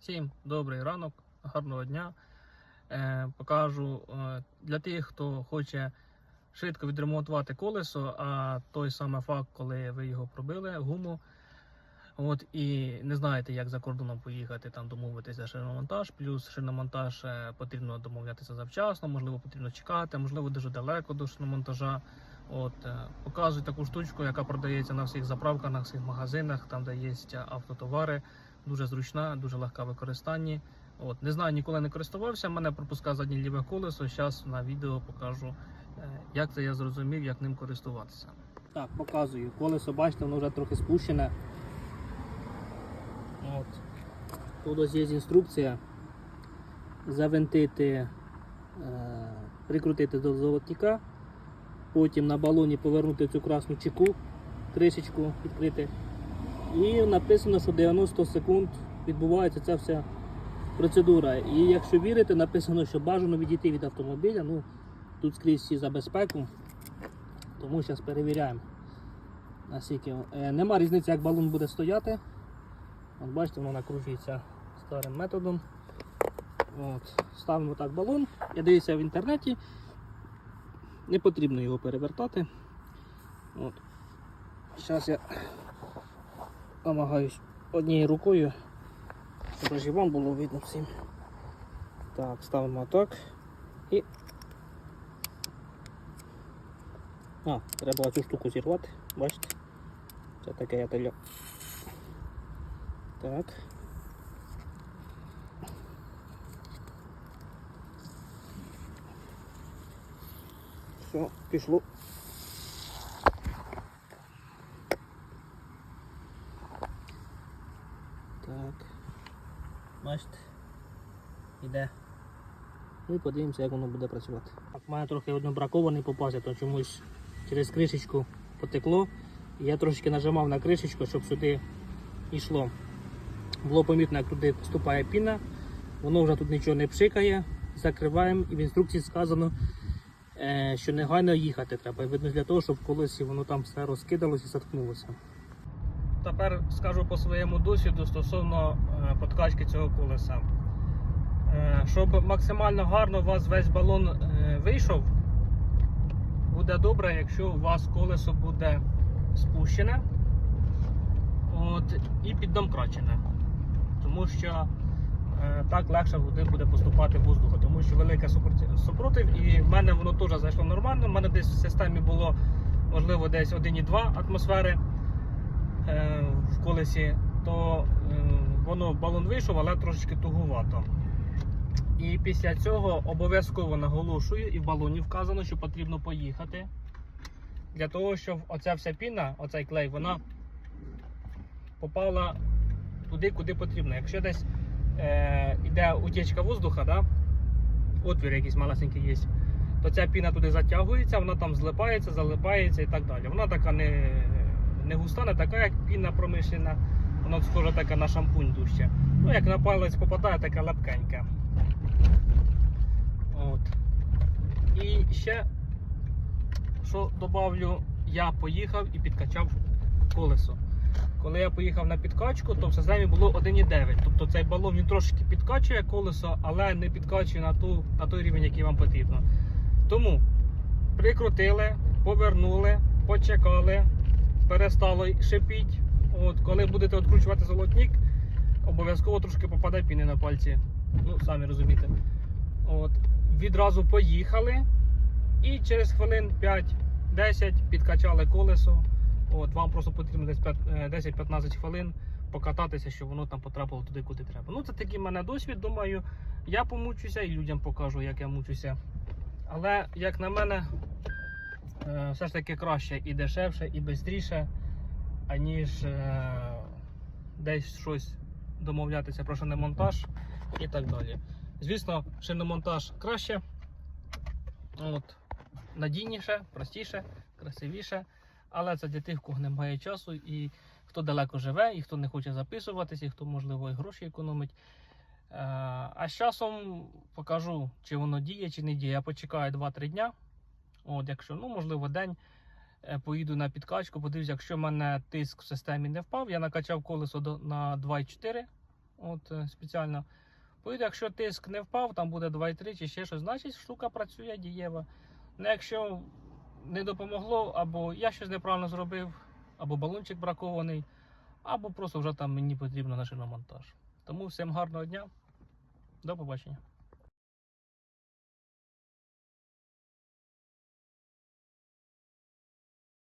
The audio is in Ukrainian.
Всім добрий ранок, гарного дня. Е, покажу е, для тих, хто хоче швидко відремонтувати колесо, а той самий факт, коли ви його пробили, гуму. От і не знаєте, як за кордоном поїхати, там домовитися шиномонтаж. Плюс шиномонтаж е, потрібно домовлятися завчасно, можливо, потрібно чекати, можливо, дуже далеко до шиномонтажа. От е, показую таку штучку, яка продається на всіх заправках, на всіх магазинах, там де є автотовари. Дуже зручна, дуже легка в використанні. От не знаю, ніколи не користувався. Мене пропускає заднє ліве колесо. Зараз на відео покажу, е, як це я зрозумів, як ним користуватися. Так, показую. Колесо, бачите, воно вже трохи спущене. От. Тут ось є інструкція. Завинтити, е, прикрутити до золотника, потім на балоні повернути цю красну чеку, кришечку відкрити. І написано, що 90 секунд відбувається ця вся процедура. І якщо вірити, написано, що бажано відійти від автомобіля. Ну, тут скрізь всі за безпеку. Тому зараз перевіряємо. Наскільки. Е, нема різниці, як балон буде стояти. От бачите, воно накручується старим методом. От. Ставимо так балон. Я дивився в інтернеті. Не потрібно його перевертати. От. Зараз я намагаюсь однією рукою, щоб аж і вам було видно всім. Так, ставимо так і. А, треба цю штуку зірвати, бачите? Це таке я теля. Так. Все, пішло. Так. Бачите. Іде. Ну і подивимося, як воно буде працювати. Так, має трохи одно бракований попався, то чомусь через кришечку потекло. І я трошки нажимав на кришечку, щоб сюди йшло. Було помітно, як туди вступає піна, воно вже тут нічого не пшикає, закриваємо і в інструкції сказано, е, що негайно їхати треба. Видно для того, щоб в колесі воно там все розкидалося і заткнулося. Тепер скажу по своєму досвіду стосовно е, подкачки цього колеса. Е, Щоб максимально гарно у вас весь балон е, вийшов, буде добре, якщо у вас колесо буде спущене от, і піддомкрачене. Тому що так легше туди буде поступати воздуху, тому що велика супротив, і в мене воно теж зайшло нормально. У мене десь в системі було можливо десь 1,2 атмосфери в колесі, то е, воно балон вийшов, але трошечки тугувато. І після цього обов'язково наголошую, і в балоні вказано, що потрібно поїхати. Для того, щоб оця вся піна, оцей клей, вона попала туди, куди потрібно. Якщо десь е, йде утічка воздуха, да? отвір якийсь малесенький є, то ця піна туди затягується, вона там злипається, залипається і так далі. Вона така не, не густа, не така, як піна промишлена, вона схожа така на шампунь дужче. Ну, як на палець попадає, така лапкенька. От. І ще, що добавлю, я поїхав і підкачав колесо. Коли я поїхав на підкачку, то в системі було 1,9. Тобто цей балон він трошки підкачує колесо, але не підкачує на, ту, на той рівень, який вам потрібно. Тому прикрутили, повернули, почекали, перестало шипіть. От, коли будете відкручувати золотник, обов'язково трошки попаде піни на пальці. Ну, самі розумієте. От, відразу поїхали і через хвилин 5-10 підкачали колесо. От, вам просто потрібно десь е, 10-15 хвилин покататися, щоб воно там потрапило туди, куди треба. Ну, це такий в мене досвід. Думаю, я помучуся і людям покажу, як я мучуся. Але, як на мене, е, все ж таки краще і дешевше, і швидше, аніж е, десь щось домовлятися про шиномонтаж і так далі. Звісно, шиномонтаж краще, от, надійніше, простіше, красивіше. Але це для тих, кого немає часу, і хто далеко живе, і хто не хоче записуватися, і хто, можливо, і гроші економить. Е, А з часом покажу, чи воно діє, чи не діє. Я почекаю 2-3 дня. От, якщо, ну, можливо, день е, поїду на підкачку, подивлюсь, якщо в мене тиск в системі не впав, я накачав колесо на 2,4 От е, спеціально. Поїду, якщо тиск не впав, там буде 2,3 чи ще щось, значить штука працює дієва. Ну, якщо не допомогло, або я щось неправильно зробив, або балончик бракований, або просто вже там мені потрібно на шиномонтаж. Тому всім гарного дня. До побачення.